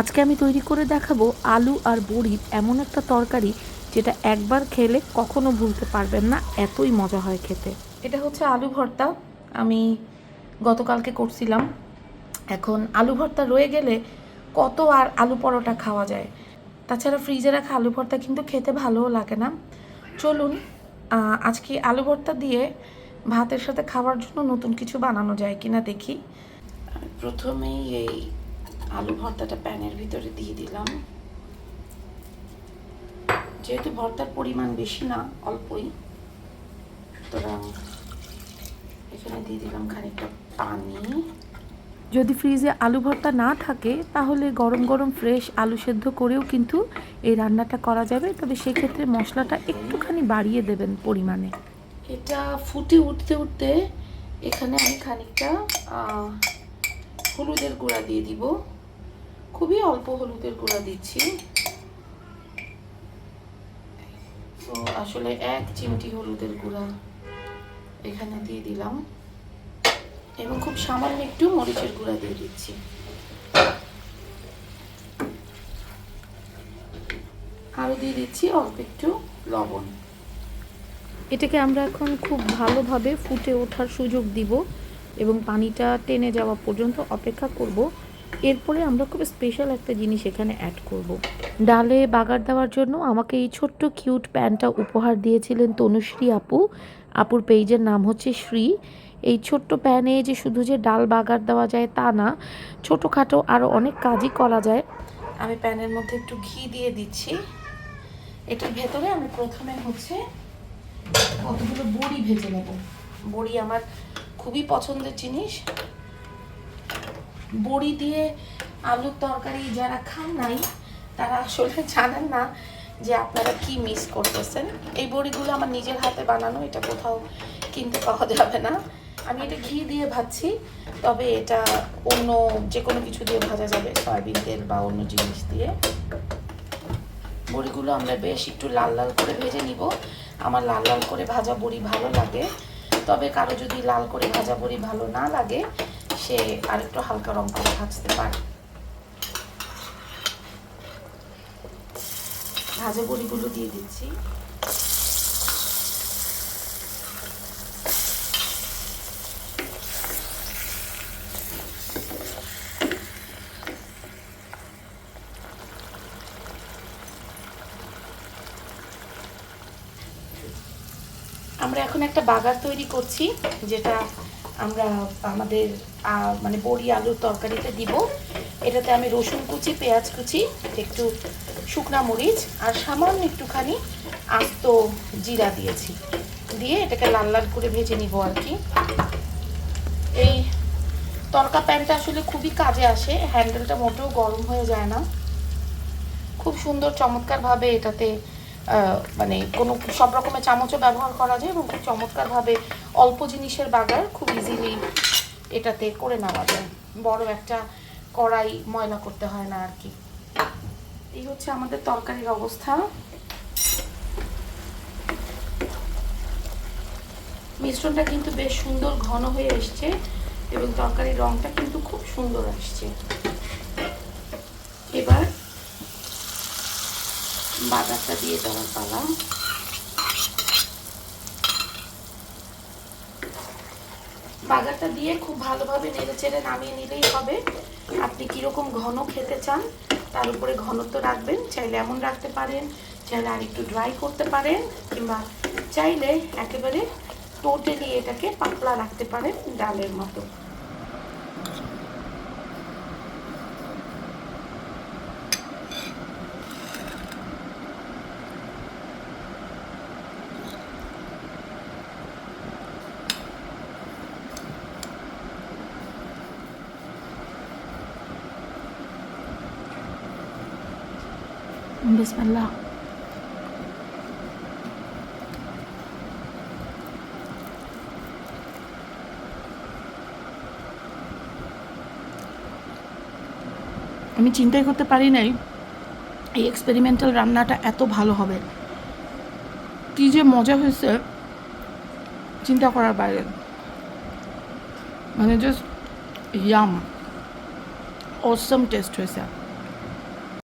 আজকে আমি তৈরি করে দেখাবো আলু আর বড়ির এমন একটা তরকারি যেটা একবার খেলে কখনো ভুলতে পারবেন না এতই মজা হয় খেতে। এটা হচ্ছে আলু ভর্তা। আমি গতকালকে করছিলাম। এখন আলু ভর্তা রয়ে গেলে কত আর আলু পরোটা খাওয়া যায়। তাছাড়া ফ্রিজে রাখা আলু ভর্তা কিন্তু খেতে ভালোও লাগে না। চলুন আজকে আলু ভর্তা দিয়ে ভাতের সাথে খাওয়ার জন্য নতুন কিছু বানানো যায় কিনা দেখি। প্রথমেই এই আলু ভর্তাটা প্যানের ভিতরে দিয়ে দিলাম। যেহেতু ভর্তার পরিমাণ বেশি না অল্পই সুতরাং এখানে দিয়ে দিলাম খানিকটা পানি। যদি ফ্রিজে আলু ভর্তা না থাকে তাহলে গরম গরম ফ্রেশ আলু সেদ্ধ করেও কিন্তু এই রান্নাটা করা যাবে। তবে সেক্ষেত্রে মশলাটা একটুখানি বাড়িয়ে দেবেন পরিমাণে। এটা ফুটে উঠতে উঠতে এখানে আমি খানিকটা হলুদের গুঁড়া দিয়ে দিব। খুবই অল্প হলুদের গুঁড়া দিচ্ছি। তো আসলে এক চিমটি হলুদের গুঁড়া এখানে দিয়ে দিলাম। এবং খুব সামান্য একটু মরিচের গুঁড়া দিয়ে দিচ্ছি। আরও দিয়ে দিচ্ছি অল্প একটু লবণ। এটাকে আমরা এখন খুব ভালোভাবে ফুটে ওঠার সুযোগ দিব এবং পানিটা টেনে যাওয়া পর্যন্ত অপেক্ষা করব। এরপরে আমরা খুব স্পেশাল একটা জিনিস এখানে অ্যাড করব। ডালে বাগার দেওয়ার জন্য আমাকে এই ছোট্ট কিউট প্যানটা উপহার দিয়েছিলেন তনুশ্রী আপু। আপুর পেজের নাম হচ্ছে শ্রী। এই ছোট্ট প্যানে যে শুধু যে ডাল বাগার দেওয়া যায় তা না, ছোটোখাটো আরও অনেক কাজই করা যায়। আমি প্যানের মধ্যে একটু ঘি দিয়ে দিচ্ছি। এটার ভেতরে আমি প্রথমে হচ্ছে কতগুলো বড়ি ভেজে নেব। বড়ি আমার খুবই পছন্দের জিনিস। বড়ি দিয়ে আলুর তরকারি যারা খান নাই, তারা আসলে জানেন না যে আপনারা কি মিস করতেছেন। এই বড়িগুলো আমার নিজের হাতে বানানো, এটা কোথাও কিনতে পাওয়া যাবে না। আমি এটা ঘি দিয়ে ভাজছি, তবে এটা অন্য যে কোনো কিছু দিয়ে ভাজা যাবে, সয়াবিন তেল বা অন্য জিনিস দিয়ে। বড়িগুলো আমরা বেশ একটু লাল লাল করে ভেজে নিব। আমার লাল লাল করে ভাজা বড়ি ভালো লাগে, তবে কারও যদি লাল করে ভাজা বড়ি ভালো না লাগে সে আরেকটু হালকা রং করে ভাজতে পারে। ভাজা বড়িগুলো দিয়ে দিচ্ছি। আমরা এখন একটা বাগার তৈরি করছি, যেটা আমরা আমাদের মানে বড়ি আলুর তরকারিতে দিব। এটাতে আমি রসুন কুচি, পেঁয়াজ কুচি, একটু শুকনা মরিচ আর সামান্য একটুখানি আস্ত জিরা দিয়েছি। দিয়ে এটাকে লাল লাল করে ভেজে নিব আর কি। এই তরকা প্যানটা আসলে খুবই কাজে আসে, হ্যান্ডেলটা মোটেও গরম হয়ে যায় না। খুব সুন্দর চমৎকারভাবে এটাতে মানে কোনো সব রকমের চামচও ব্যবহার করা যায় এবং খুব চমৎকারভাবে অল্প জিনিসের বাগার খুব ইজিলি এটাতে করে নেওয়া যায়। বড় একটা কড়াই ময়লা করতে হয় না আর কি। এই হচ্ছে আমাদের তরকারির অবস্থা। মিশ্রণটা কিন্তু বেশ সুন্দর ঘন হয়ে এসছে এবং তরকারির রংটা কিন্তু খুব সুন্দর আসছে। এবার বাদারটা দিয়ে দেওয়ার পালা বাগারটা দিয়ে খুব ভালোভাবে নেড়ে চেড়ে নামিয়ে নিলেই হবে। আপনি কীরকম ঘন খেতে চান, তার উপরে ঘনত্ব রাখবেন। চাইলে এমন রাখতে পারেন, চাইলে আর একটু ড্রাই করতে পারেন, কিংবা চাইলে একেবারে টোটালি এটাকে পাতলা রাখতে পারেন ডালের মতো। আমি চিন্তাই করতে পারি নাই এই এক্সপেরিমেন্টাল রান্নাটা এত ভালো হবে। কী যে মজা হয়েছে, চিন্তা করার বাইরে। মানে জাস্ট ইয়াম অসম টেস্ট হয়েছে।